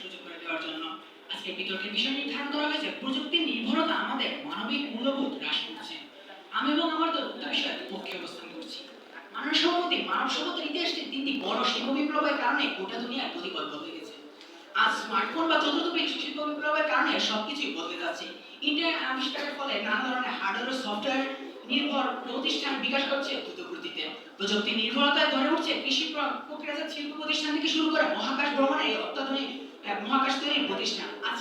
সুযোগ করে দেওয়ার জন্য আজকে বিতর্কের বিষয় নির্ধারণ করা হয়েছে। প্রযুক্তি নির্ভরতা আমাদের মানবিক মূল্যবোধ হ্রাস করছে। আমি এবং আমার দল উক্ত বিষয়ে পক্ষে অবস্থান করছি। মানব সভাপতি মানব সভ্যতার ইতিহাসে তিনটি বড় শিল্প বিপ্লবের কারণে গোটা দুনিয়া গতিপথ বদলে গেছে। আজ স্মার্টফোন বা চতুর্থ শিল্প বিপ্লবের কারণে সবকিছুই বদলে যাচ্ছে। ইন্টারনেট আবিষ্কারের ফলে নানা ধরনের হার্ডওয়্যার সফটওয়্যার নির্ভর প্রতিষ্ঠান বিকাশ করছে দ্রুত প্রযুক্তি নির্ভরতায় গড়ে উঠছে কৃষি প্রক্রিয়াজাত শিল্প প্রতিষ্ঠান থেকে শুরু করে মহাকাশ ভ্রমণে অত্যাধুনিক আহ, মহাকাশ তৈরির প্রতিষ্ঠান। আজ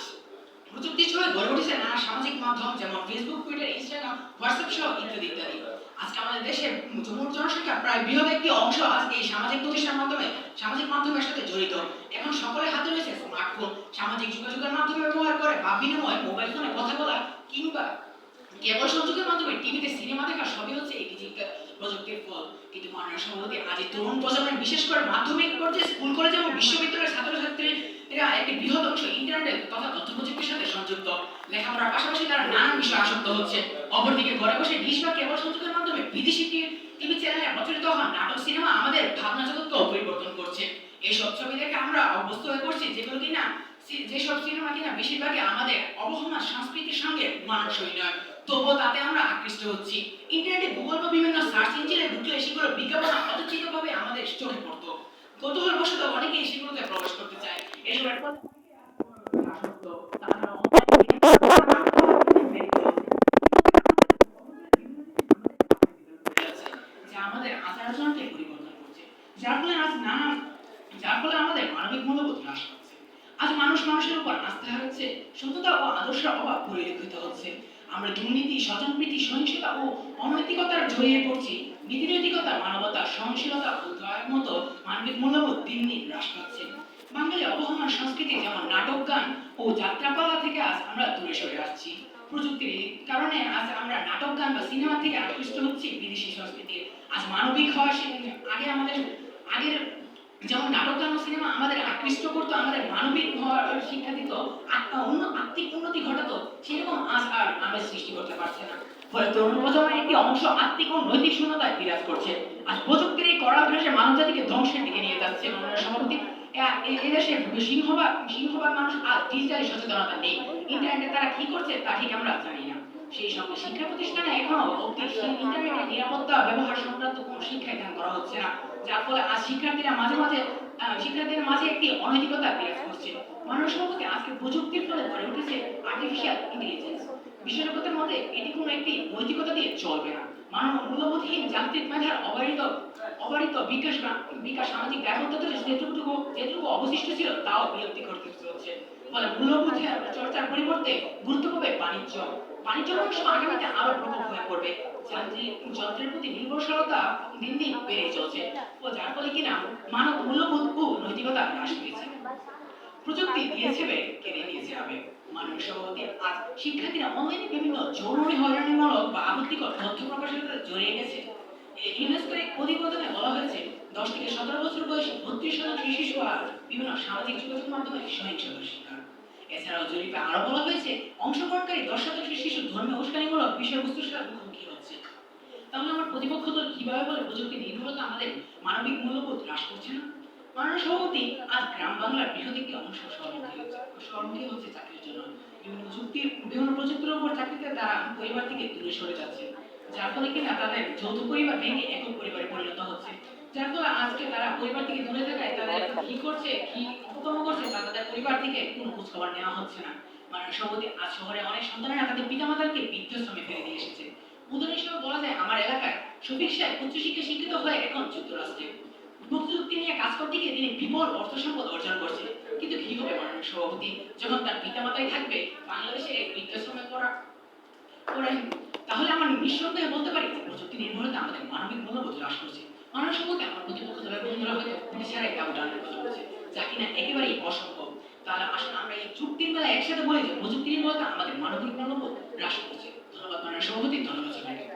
প্রযুক্তির ছোঁয়ায় গড়ে উঠেছে নানা সামাজিক মাধ্যম যেমন ফেসবুক টুইটার ইনস্টাগ্রাম হোয়াটসঅ্যাপ সহ ইত্যাদি ইত্যাদি। আজকে আমাদের দেশের মোট জনসংখ্যা প্রায় বৃহৎ একটি অংশ আজকে এই সামাজিক প্রতিষ্ঠানের মাধ্যমে সামাজিক মাধ্যমের সাথে জড়িত। এখন সকলের হাতে রয়েছে স্মার্টফোন সামাজিক যোগাযোগের মাধ্যমে ব্যবহার করে বা বিনিময়ে মোবাইল ফোনে কথা বলা কিংবা কেবল সংযোগের মাধ্যমে টিভিতে সিনেমা দেখা সবই হচ্ছে এই ডিজিটাল প্রযুক্তির ফল। কিন্তু মাননীয় সভাপতি আজ তরুণ প্রজন্মের বিশেষ করে মাধ্যমিক পর্যায়ে স্কুল কলেজ এবং বিশ্ববিদ্যালয়ের ছাত্রছাত্রীরা একটি বৃহৎ অংশ ইন্টারনেট তথা তথ্য প্রযুক্তির সাথে সংযুক্ত। লেখাপড়ার পাশাপাশি তারা নানান বিষয়ে আসক্ত হচ্ছে। অপরদিকে ঘরে বসে ডিশ বা কেবল সংযোগের মাধ্যমে বিদেশি টিভি চ্যানেলে প্রচারিত হওয়া নাটক, সিনেমা আমাদের ভাবনা জগৎকেও পরিবর্তন করছে। এইসব ছবি দেখে আমরা অভ্যস্ত হয়ে পড়ছি যেগুলো কিনা যেসব সিনেমা কিনা বেশিরভাগই আমাদের অবহমান সংস্কৃতির সঙ্গে মানানসই নয়। তবুও তাতে আমরা আকৃষ্ট হচ্ছি। ইন্টারনেটে গুগল বা বিভিন্ন সার্চ ইঞ্জিনে ঢুকলে সেগুলো বিজ্ঞাপন অযাচিতভাবে আমাদের চোখে পড়তো। কৌতূহল বশত অনেকেই সেগুলোতে প্রবেশ করতে চায়। আমাদের আচার পরিবর্তন করছে। যার ফলে আজ নানা যার ফলে আমাদের মানবিক মূল্যবোধ হ্রাস পাচ্ছে। আজ মানুষ মানুষের উপর আস্থা হারাচ্ছে সততা ও আদর্শের অভাব পরিলক্ষিত হচ্ছে। আমরা দুর্নীতি স্বজনপ্রীতি সহিংসতা ও অনৈতিকতার জড়িয়ে পড়ছি। নীতিনৈতিকতা, মানবতা, সহনশীলতা ও দয়ার মতো মানবিক মূল্যবোধ দিন দিন হ্রাস পাচ্ছে। বাঙালি অবহমান সংস্কৃতি যেমন নাটক, গান ও যাত্রাপালা থেকে আজ আমরা দূরে সরে আসছি। প্রযুক্তির কারণে আজ আমরা নাটক, গান বা সিনেমা থেকে আকৃষ্ট হচ্ছি বিদেশি সংস্কৃতি আজ মানবিক হওয়া আগে আমাদের যেমন নাটক সিনেমা আমাদের আকৃষ্ট করতো, আমাদের মানবিক হওয়ার শিক্ষা দিত, আত্মা অন্য, আত্মিক উন্নতি ঘটাতো, সেরকম আজ আর আমেজ সৃষ্টি করতে পারছে না। ফলে তরুণ প্রজন্মের একটি অংশ আত্মিক ও নৈতিক শূন্যতায় বিরাজ করছে। আজ প্রযুক্তির এই কড়া অভ্যাসে মানব জাতিকে ধ্বংসের দিকে নিয়ে যাচ্ছে সভাপতি এদেশে মানুষ আর ডিজিটালি সচেতনতা নেই। ইন্টারনেটে তারা কি করছে তা ঠিক আমরা জানি না। সেই সঙ্গে শিক্ষা প্রতিষ্ঠানে এখনও ইন্টারনেটের নিরাপত্তা ব্যবহার সংক্রান্ত কোনো শিক্ষা দান করা হচ্ছে না। যার ফলে আজ শিক্ষার্থীরা মাঝে মাঝে শিক্ষার্থীদের মাঝে একটি অনৈতিকতা বিরাজ করছে। মানব সম্পর্কে আজকে প্রযুক্তির ফলে গড়ে উঠেছে আর্টিফিশিয়াল ইন্টেলিজেন্স বিশেষজ্ঞদের মধ্যে এটি কোনো একটি নৈতিকতা দিয়ে চলবে না। মানব মূল্যবোধহীন যান্ত্রিক মেধার অবারিত অবারিত বিকাশ বিকাশ সামাজিক ব্যাহততে যেটুকু যেটুকু অবশিষ্ট ছিল, তাও বিলুপ্তি করতে হচ্ছে। ফলে মূল্যবোধ চর্চার পরিবর্তে গুরুত্ব পাবে বাণিজ্য। বাণিজ্য অংশ আগামীতে আরও প্রকোপ হয়ে পড়বে। যন্ত্রের প্রতি নির্ভরশীলতা দিন দিন বেড়ে চলছে ও যার ফলে কিনা মানব মূল্যবোধ ও নৈতিকতা হ্রাস পেয়েছে। প্রযুক্তি দিয়েছে কেড়ে নিয়েছে হবে মানব সভাপতি আজ শিক্ষার্থীরা অনলাইনে বিভিন্ন জরুরি হয়রানিমূলক বা আপত্তিকর তথ্য প্রকাশের সাথে জড়িয়ে গেছে এই ইউনেস্কোর এক প্রতিবেদনে বলা হয়েছে দশ থেকে সতেরো বছর বয়সে বত্রিশ শতাংশ শিশু আজ বিভিন্ন সামাজিক যোগাযোগ মাধ্যমে সহিংসতার শিকার এছাড়াও জরিপে আরও বলা হয়েছে, অংশগ্রহণকারী দশ শতাংশ শিশু ধর্মীয় উস্কানিমূলক বিষয়বস্তুর সাথে মুখোমুখি হচ্ছে তাহলে আমার প্রতিপক্ষ দল কীভাবে বলে প্রযুক্তি নির্ভরতা আমাদের মানবিক মূল্যবোধ হ্রাস করছে না? মাননীয় সভাপতি, আজ গ্রাম বাংলার বৃহৎ একটি অংশ শহরমুখী হচ্ছে। চাকরির জন্য। বিভিন্ন প্রযুক্তির বিভিন্ন প্রযুক্তির উপর চাকরিতে তারা পরিবার থেকে দূরে সরে যাচ্ছে। যার ফলে কিনা তাদের যৌথ পরিবার ভেঙে একক পরিবারে পরিণত হচ্ছে। আজকে তারা পরিবার থেকে দূরে থাকায় কি করছে, কি অপকর্ম করছে তাদের পরিবার থেকে কোনো নেওয়া হচ্ছে না। মাননীয় সভাপতি আজ শহরে অনেক তাদের বৃদ্ধাশ্রমে ফেলে দিয়ে এসেছে। উদাহরণ হিসেবে বলা যায়, আমার এলাকায় সাহেব উচ্চশিক্ষা শিক্ষিত হয়ে এখন যুক্তরাষ্ট্রে। প্রযুক্তি নিয়ে কাজ করতে গিয়ে তিনি বিপুল অর্থ সম্পদ অর্জন করছে কিন্তু কি হবে মাননীয় সভাপতি? যখন তার পিতামাতাই থাকবে, বাংলাদেশে এক বৃদ্ধাশ্রমে পড়া তাহলে আমরা নিঃসন্দেহে বলতে পারি প্রযুক্তি নির্ভরতা আমাদের মানবিক মূল্যবোধ হ্রাস করছে। মানব সম্পর্কে আমার প্রতিপক্ষ দলের বন্ধুরা হয়তো পুলিশের একটা উদাহরণের কথা বলছে। যা কিনা একেবারেই অসম্ভব। তাহলে আসলে আমরা এই চুক্তির বেলা একসাথে বলি যে প্রযুক্তি নির্ভরতা আমাদের মানবিক মূল্যবোধ হ্রাস করছে। ধন্যবাদ, মাননীয় সভাপতি। ধন্যবাদ সবাইকে